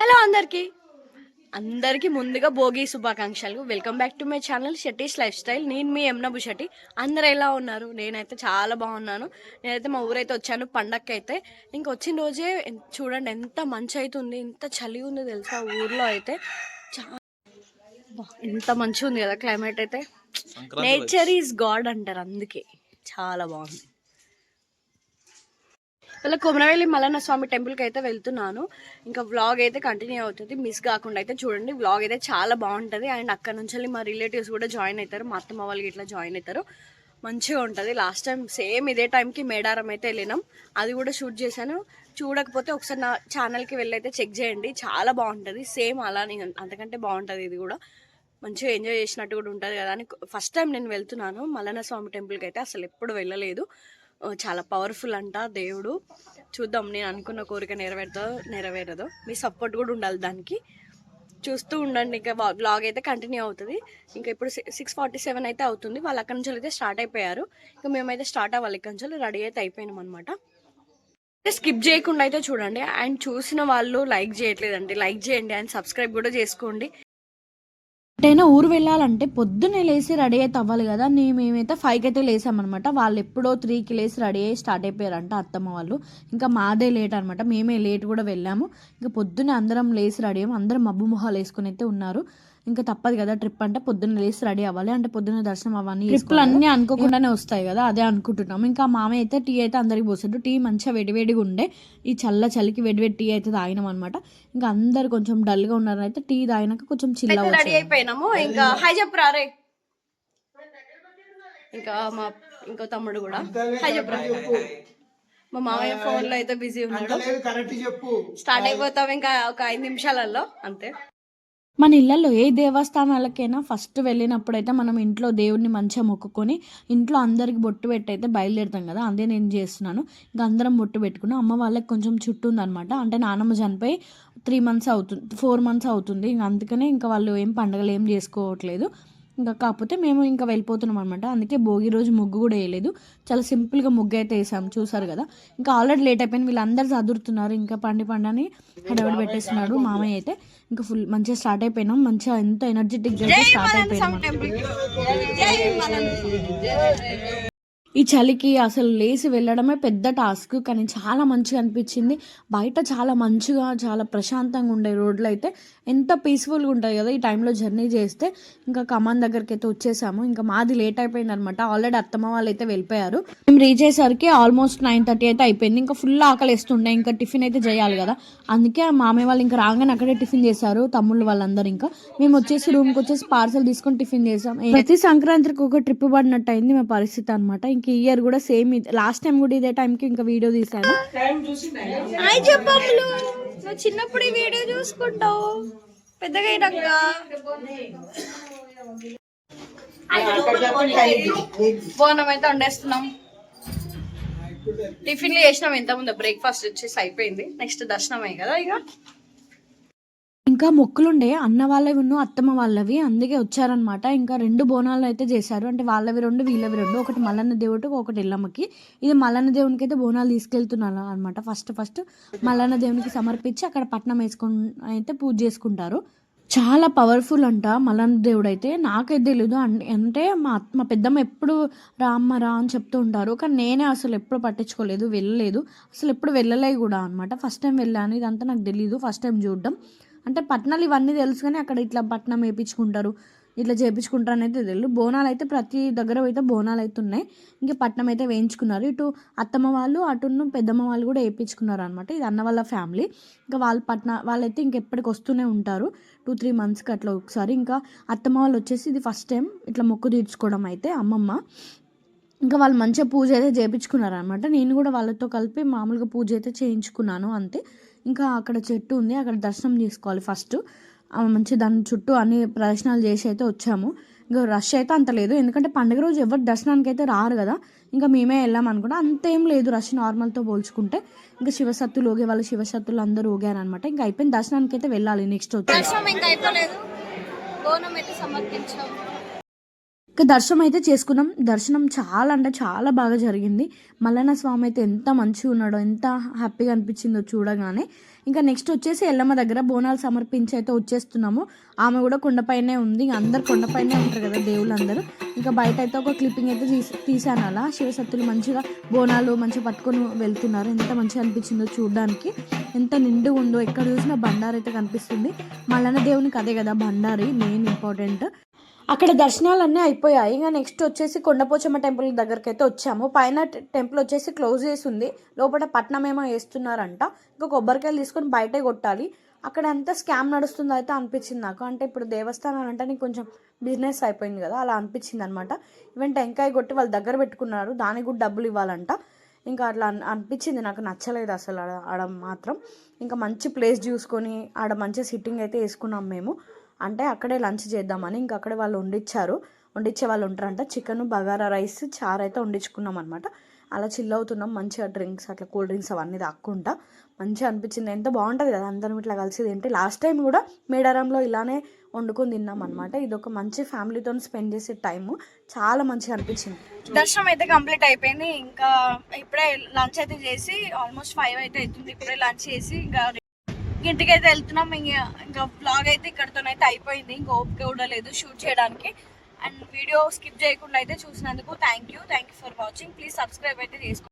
Hello అందరికి. అందరికీ ముందుగా భోగి శుభాకాంక్షలు. Welcome back to my channel Satish lifestyle నేను మీ ఎంనబు షటి అందరు ఎలా ఉన్నారు? నేనైతే చాలా బాగున్నాను. నేనైతే మా ఊరైతే వచ్చాను పండక్కి అయితే ఇంకా వచ్చిన రోజే చూడండి ఎంత మంచి అవుతుంది ఎంత చలి ఉంది తెలుసా ఊర్లో అయితే. ఎంత మంచిగా ఉంది కదా క్లైమేట్ అయితే. నేచర్ ఈజ్ గాడ్ అంటారు అందుకే. చాలా బాగుంది. ఇలా కొమరవెల్లి మల్లన్న స్వామి టెంపుల్కి అయితే వెళ్తున్నాను. ఇంకా వ్లాగ్ అయితే కంటిన్యూ అవుతుంది. మిస్ కాకుండా అయితే చూడండి. వ్లాగ్ అయితే చాలా బాగుంటుంది. అండ్ అక్కడ నుంచి వెళ్ళి మా రిలేటివ్స్ కూడా జాయిన్ అవుతారు. మా అత్తమ్మ వాళ్ళకి ఇట్లా జాయిన్ అవుతారు. మంచిగా ఉంటుంది. లాస్ట్ టైం సేమ్ ఇదే టైంకి మేడారం అయితే వెళ్ళినాం. అది కూడా షూట్ చేశాను. చూడకపోతే ఒకసారి నా ఛానల్కి వెళ్ళైతే చెక్ చేయండి. చాలా బాగుంటుంది. సేమ్ అలానే అంతకంటే బాగుంటుంది ఇది కూడా. మంచిగా ఎంజాయ్ చేసినట్టు కూడా ఉంటుంది కదా అని. ఫస్ట్ టైం నేను వెళ్తున్నాను. మల్లన్న స్వామి టెంపుల్కి అయితే అసలు ఎప్పుడు వెళ్ళలేదు. చాలా పవర్ఫుల్ అంట దేవుడు. చూద్దాం నేను అనుకున్న కోరిక నెరవేరుతో నెరవేరదు. మీ సపోర్ట్ కూడా ఉండాలి దానికి. చూస్తూ ఉండండి ఇంకా బ్లాగ్ అయితే కంటిన్యూ అవుతుంది. ఇంకా ఇప్పుడు సిక్స్ ఫార్టీ సెవెన్ అయితే అవుతుంది. వాళ్ళు అక్కడి నుంచి అయితే స్టార్ట్ అయిపోయారు. ఇంకా మేమైతే స్టార్ట్ అవ్వాలి ఇక్కడి నుంచి రెడీ అయితే అయిపోయినాం అనమాట స్కిప్ చేయకుండా అయితే చూడండి. అండ్ చూసిన వాళ్ళు లైక్ చేయట్లేదండి. లైక్ చేయండి అండ్ సబ్స్క్రైబ్ కూడా చేసుకోండి. ఎటైనా ఊరు వెళ్ళాలంటే పొద్దున్నే లేచి రెడీ అయితే అవ్వాలి కదా. నేను మేమైతే ఫైవ్కి అయితే లేసామన్నమాట. వాళ్ళు ఎప్పుడో త్రీకి లేచి రెడీ అయ్యి స్టార్ట్ అయిపోయారంట అత్తమ్మ వాళ్ళు. ఇంకా మాదే లేట్ అనమాట మేమే లేట్ కూడా వెళ్ళాము. ఇంకా పొద్దున్నే అందరం లేచి రెడీ అయ్యాము. అందరం మబ్బు మొహాలు వేసుకుని అయితే ఉన్నారు. ఇంకా తప్పదు కదా ట్రిప్ అంటే పొద్దున్న లేచి రెడీ అవ్వాలి. అంటే పొద్దున్న దర్శనం అవన్నీ ట్రిప్లు అన్నీ అనుకోకుండానే వస్తాయి కదా అదే అనుకుంటున్నాము ఇంకా మామయ్య అయితే టీ అయితే అందరికి పోసాడు. టీ మంచిగా వేడివేడిగా ఉండే. ఈ చల్ల చలికి వేడివేడి టీ అయితే తాగినాం అనమాట ఇంకా అందరు కొంచెం డల్గా ఉన్నారు అయితే టీ తాగినాక కొంచెం చిల్ల రెడీ అయిపోయినాము. ఇంకా హాయ్ చెప్పరా రే. ఇంకా మా ఇంకో తమ్ముడు కూడా. హాయ్ చెప్పరా. మా మామయ్య ఫోన్లో అయితే బిజీ ఉన్నాడు. కరెక్ట్ చెప్పు. స్టార్ట్ అయిపోతాం ఇంకా ఒక ఐదు నిమిషాలలో అంతే. మన ఇళ్ళల్లో ఏ దేవస్థానాలకైనా ఫస్ట్ వెళ్ళినప్పుడైతే మనం ఇంట్లో దేవుడిని మంచిగా మొక్కుకొని ఇంట్లో అందరికి బొట్టు పెట్టి అయితే బయలుదేరుతాం కదా అదే నేను చేస్తున్నాను. ఇంకా అందరం బొట్టు పెట్టుకున్నాం. అమ్మ వాళ్ళకి కొంచెం చుట్టూ ఉందన్నమాట. అంటే నానమ్మ చనిపోయి త్రీ మంత్స్ అవుతుంది ఫోర్ మంత్స్ అవుతుంది. ఇంకా అందుకనే ఇంకా వాళ్ళు ఏం పండగలు ఏం చేసుకోవట్లేదు. ఇంకా కాకపోతే మేము ఇంకా వెళ్ళిపోతున్నాం అనమాట అందుకే భోగి రోజు ముగ్గు కూడా వేయలేదు. చాలా సింపుల్గా ముగ్గు అయితే వేసాం. చూసారు కదా? ఇంకా ఆల్రెడీ లేట్ అయిపోయింది. వీళ్ళందరూ చదువుతున్నారు ఇంకా పండి పండని హడబడి పెట్టేస్తున్నాడు మామయ్య అయితే. ఇంకా ఫుల్ మంచిగా స్టార్ట్ అయిపోయినాం. మంచిగా ఎంత ఎనర్జెటిక్ స్టార్ట్ అయిపోయినాం ఈ చలికి అసలు లేచి వెళ్ళడమే పెద్ద టాస్క్ కానీ చాలా మంచిగా అనిపించింది. బయట చాలా మంచిగా చాలా ప్రశాంతంగా ఉండే రోడ్లు అయితే ఎంత పీస్ఫుల్గా ఉంటాయి కదా ఈ టైంలో జర్నీ చేస్తే. ఇంకా కమాన్ దగ్గరికి అయితే వచ్చేసాము. ఇంకా మాది లేట్ అయిపోయింది అనమాట ఆల్రెడీ అత్తమ్మ వాళ్ళు అయితే వెళ్ళిపోయారు. మేము రీచ్ అయ్యేసరికి ఆల్మోస్ట్ నైన్ థర్టీ అయితే అయిపోయింది. ఇంకా ఫుల్ ఆకలి వేస్తుండే ఇంకా టిఫిన్ అయితే చేయాలి కదా. అందుకే ఆ మామయ్య వాళ్ళు ఇంకా రాగానే అక్కడే టిఫిన్ చేశారు. తమ్ముళ్ళు వాళ్ళందరూ ఇంకా. మేము వచ్చేసి రూమ్కి వచ్చేసి పార్సల్ తీసుకొని టిఫిన్ చేసాం. ప్రతి సంక్రాంతికి ఒక ట్రిప్ పడినట్టు అయింది మా పరిస్థితి అనమాట ఇంక ఈ ఇయర్ కూడా సేమ్ లాస్ట్ టైం కూడా ఇదే టైంకి ఇంకా వీడియో తీసాను నువ్వు చిన్నప్పుడు ఈ వీడియో చూసుకుంటావు. పెద్దగా అయినాక బోనం అయితే వండేస్తున్నాం. టిఫిన్లు చేసినాం ఎంత ముందు బ్రేక్ఫాస్ట్ వచ్చేసి అయిపోయింది. నెక్స్ట్ దర్శనం అయ్యి కదా ఇక. ఇంకా మొక్కులుండే అన్న వాళ్ళవి ఉన్న అత్తమ్మ వాళ్ళవి అందుకే వచ్చారనమాట ఇంకా రెండు బోనాలు అయితే చేశారు. అంటే వాళ్ళవి రెండు వీళ్ళవి రెండు ఒకటి మల్లన్న దేవుడికి ఒకటి ఎల్లమ్మకి. ఇది మల్లన్న దేవునికి అయితే బోనాలు తీసుకెళ్తున్నారు అనమాట ఫస్ట్ ఫస్ట్ మల్లన్న దేవునికి సమర్పించి అక్కడ పట్నం వేసుకొని అయితే పూజ చేసుకుంటారు. చాలా పవర్ఫుల్ అంట మల్లన్న దేవుడు అయితే నాకైతే తెలియదు అంటే మా మా పెద్దమ్మ ఎప్పుడు రా అమ్మ రా అని చెప్తూ ఉంటారు. కానీ నేనే అసలు ఎప్పుడు పట్టించుకోలేదు వెళ్ళలేదు. అసలు ఎప్పుడు వెళ్ళలే కూడా అనమాట ఫస్ట్ టైం వెళ్ళాను. ఇదంతా నాకు తెలియదు ఫస్ట్ టైం చూడడం. అంటే పట్నాలు ఇవన్నీ తెలుసు కానీ అక్కడ ఇట్లా పట్నం వేయించుకుంటారు ఇట్లా చేయించుకుంటారు అనేది అయితే తెలియదు. బోనాలు అయితే ప్రతి దగ్గర అయితే బోనాలు అయితే ఉన్నాయి. ఇంకా పట్నం అయితే వేయించుకున్నారు. ఇటు అత్తమ్మ వాళ్ళు అటును పెద్దమ్మ వాళ్ళు కూడా వేయించుకున్నారు అనమాట ఇది అన్న వాళ్ళ ఫ్యామిలీ. ఇంకా వాళ్ళ పట్న వాళ్ళైతే ఇంకెప్పటికి వస్తూనే ఉంటారు. టూ త్రీ మంత్స్కి అట్లా ఒకసారి. ఇంకా అత్తమ్మ వాళ్ళు వచ్చేసి ఇది ఫస్ట్ టైం ఇట్లా మొక్కు తీర్చుకోవడం అయితే అమ్మమ్మ. ఇంకా వాళ్ళు మంచిగా పూజ అయితే చేయించుకున్నారు అనమాట నేను కూడా వాళ్ళతో కలిపి మామూలుగా పూజ అయితే చేయించుకున్నాను అంతే. ఇంకా అక్కడ చెట్టు ఉంది అక్కడ దర్శనం చేసుకోవాలి ఫస్ట్. మంచి దాని చుట్టూ అన్ని ప్రదర్శనలు చేసి అయితే వచ్చాము. ఇంకా రష్ అయితే అంత లేదు ఎందుకంటే పండుగ రోజు ఎవరు దర్శనానికి అయితే రారు కదా. ఇంకా మేమే వెళ్ళాం అనుకుంటే. అంతేం లేదు రష్ నార్మల్తో పోల్చుకుంటే. ఇంకా శివశత్తులు ఊగే వాళ్ళు శివశత్తులు అందరూ ఊగారు అనమాట ఇంకా అయిపోయిన దర్శనానికి అయితే వెళ్ళాలి నెక్స్ట్ వచ్చి దర్శనం ఇంకా అయిపోలేదు. బోనం అయితే దర్శనం అయితే చేసుకున్నాం. దర్శనం చాలా అంటే చాలా బాగా జరిగింది. మల్లన్న స్వామి అయితే ఎంత మంచిగా ఉన్నాడో ఎంత హ్యాపీగా అనిపించిందో చూడగానే. ఇంకా నెక్స్ట్ వచ్చేసి ఎల్లమ్మ దగ్గర బోనాలు సమర్పించి అయితే వచ్చేస్తున్నాము. ఆమె కూడా కొండపైనే ఉంది. ఇంకా అందరు కొండపైనే ఉంటారు కదా దేవుళ్ళందరూ. ఇంకా బయట అయితే ఒక క్లిప్పింగ్ అయితే తీసి తీసాను అలా. శివసత్తులు మంచిగా బోనాలు మంచిగా పట్టుకొని వెళ్తున్నారు. ఎంత మంచిగా అనిపించిందో చూడడానికి. ఎంత నిండు ఉందో ఎక్కడ చూసినా బండారు అయితే కనిపిస్తుంది. మళ్ళీ దేవునికి అదే కదా బండారి మెయిన్ ఇంపార్టెంట్ అక్కడ దర్శనాలన్నీ అయిపోయాయి. ఇంకా నెక్స్ట్ వచ్చేసి కొండపోచమ్మ టెంపుల్ దగ్గరికి అయితే వచ్చాము. పైన టెంపుల్ వచ్చేసి క్లోజ్ చేసి ఉంది లోపల పట్నం ఏమో వేస్తున్నారంట. ఇంకా కొబ్బరికాయలు తీసుకొని బయటే కొట్టాలి. అక్కడ అంతా స్కామ్ నడుస్తుందో అయితే అనిపించింది నాకు. అంటే ఇప్పుడు దేవస్థానాలు అంటే నీకు కొంచెం బిజినెస్ అయిపోయింది కదా అలా అనిపించింది అనమాట ఈవెన్ టెంకాయ కొట్టి వాళ్ళు దగ్గర పెట్టుకున్నారు. దానికి కూడా డబ్బులు ఇవ్వాలంట. ఇంకా అట్లా అనిపించింది నాకు. నచ్చలేదు అసలు ఆడ మాత్రం. ఇంకా మంచి ప్లేస్ చూసుకొని ఆడ మంచి సిట్టింగ్ అయితే వేసుకున్నాం మేము. అంటే అక్కడే లంచ్ చేద్దామని ఇంకా అక్కడే వాళ్ళు వండిచ్చారు. వండిచ్చే వాళ్ళు ఉంటారంట. చికెన్ బగారా రైస్ చారు అయితే వండించుకున్నాం అనమాట అలా చిల్ అవుతున్నాం. మంచిగా డ్రింక్స్ అట్లా కూల్ డ్రింక్స్ అవన్నీ తాక్కుంటా. మంచిగా అనిపించింది. ఎంత బాగుంటుంది కదా అందరం ఇట్లా కలిసి తింటే. లాస్ట్ టైం కూడా మేడారంలో ఇలానే వండుకొని తిన్నాం అనమాట ఇది ఒక మంచి ఫ్యామిలీతో స్పెండ్ చేసే టైము. చాలా మంచిగా అనిపించింది. దర్శనం అయితే కంప్లీట్ అయిపోయింది. ఇంకా ఇప్పుడే లంచ్ అయితే చేసి ఆల్మోస్ట్ ఫైవ్ అయితే అవుతుంది. ఇప్పుడే లంచ్ చేసి ఇంకా ఇంటికి అయితే వెళ్తున్నాం. ఇంకా ఇంకా బ్లాగ్ అయితే ఇక్కడతోనైతే అయిపోయింది. ఇంకా ఓపిక కూడా లేదు షూట్ చేయడానికి. అండ్ వీడియో స్కిప్ చేయకుండా అయితే చూసినందుకు thank you thank you for watching please subscribe అయితే చేసుకోండి